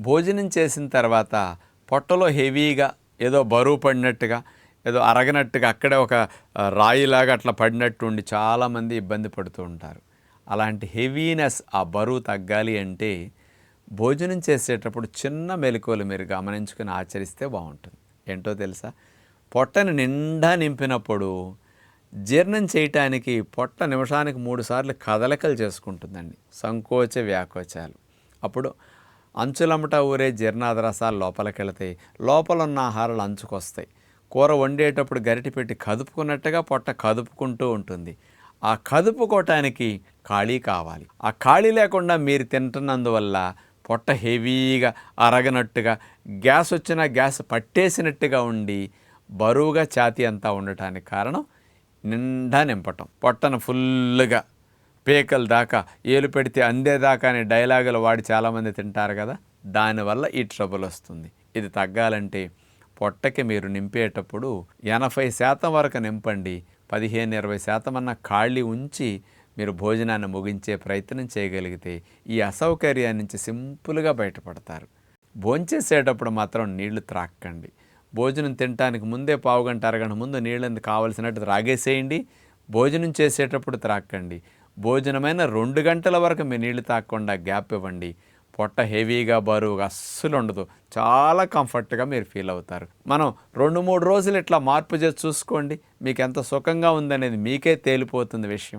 భోజనం చేసిన తర్వాత పొట్టలో హెవీగా ఏదో బరువు పడినట్టుగా ఏదో అరగనట్టుగా అక్కడే ఒక రాయిలాగా అట్లా పడినట్టు ఉండి చాలామంది ఇబ్బంది పడుతూ ఉంటారు. అలాంటి హెవీనెస్ ఆ బరువు తగ్గాలి అంటే భోజనం చేసేటప్పుడు చిన్న మెలకువలు మీరు గమనించుకుని ఆచరిస్తే బాగుంటుంది. ఏంటో తెలుసా? పొట్టని నిండా నింపినప్పుడు జీర్ణం చేయటానికి పొట్ట నిమిషానికి మూడు సార్లు కదలికలు చేసుకుంటుందండి. సంకోచ వ్యాకోచాలు. అప్పుడు అంచులమ్మట ఊరే జీర్ణాద రసాలు లోపలికి లోపల ఉన్న ఆహారాలు అంచుకొస్తాయి. కూర వండేటప్పుడు గరిటి పెట్టి కదుపుకున్నట్టుగా పొట్ట కదుపుకుంటూ ఉంటుంది. ఆ కదుపుకోవటానికి ఖాళీ కావాలి. ఆ ఖాళీ లేకుండా మీరు తింటున్నందువల్ల పొట్ట హెవీగా అరగనట్టుగా గ్యాస్ వచ్చినా గ్యాస్ పట్టేసినట్టుగా ఉండి బరువుగా ఛాతీ అంతా ఉండటానికి కారణం నిండా నింపటం. పొట్టను ఫుల్గా పేకల దాకా ఏలు పెడితే అందేదాకా అనే డైలాగులు వాడి చాలామంది తింటారు కదా దానివల్ల ఈ ట్రబుల్ వస్తుంది. ఇది తగ్గాలంటే పొట్టకి మీరు నింపేటప్పుడు ఎనభై శాతం వరకు నింపండి పదిహేను ఇరవై శాతం అన్న ఖాళీ ఉంచి మీరు భోజనాన్ని ముగించే ప్రయత్నం చేయగలిగితే ఈ అసౌకర్యాన్ని నుంచి సింపుల్గా బయటపడతారు. భోంచేసేటప్పుడు మాత్రం నీళ్ళు త్రాక్కండి. భోజనం తినటానికి ముందే పావు గంట అరగంట ముందు నీళ్ళని కావలసినట్టు త్రాగేసేయండి. భోజనం చేసేటప్పుడు త్రాక్కండి. భోజనమైన రెండు గంటల వరకు మీ నీళ్ళు తాగకుండా గ్యాప్ ఇవ్వండి. పొట్ట హెవీగా బరువుగా అస్సలు ఉండదు. చాలా కంఫర్ట్గా మీరు ఫీల్ అవుతారు. మనం రెండు మూడు రోజులు ఇట్లా మార్పు చేసి చూసుకోండి. మీకు ఎంత సుఖంగా ఉందనేది మీకే తేలిపోతుంది విషయం.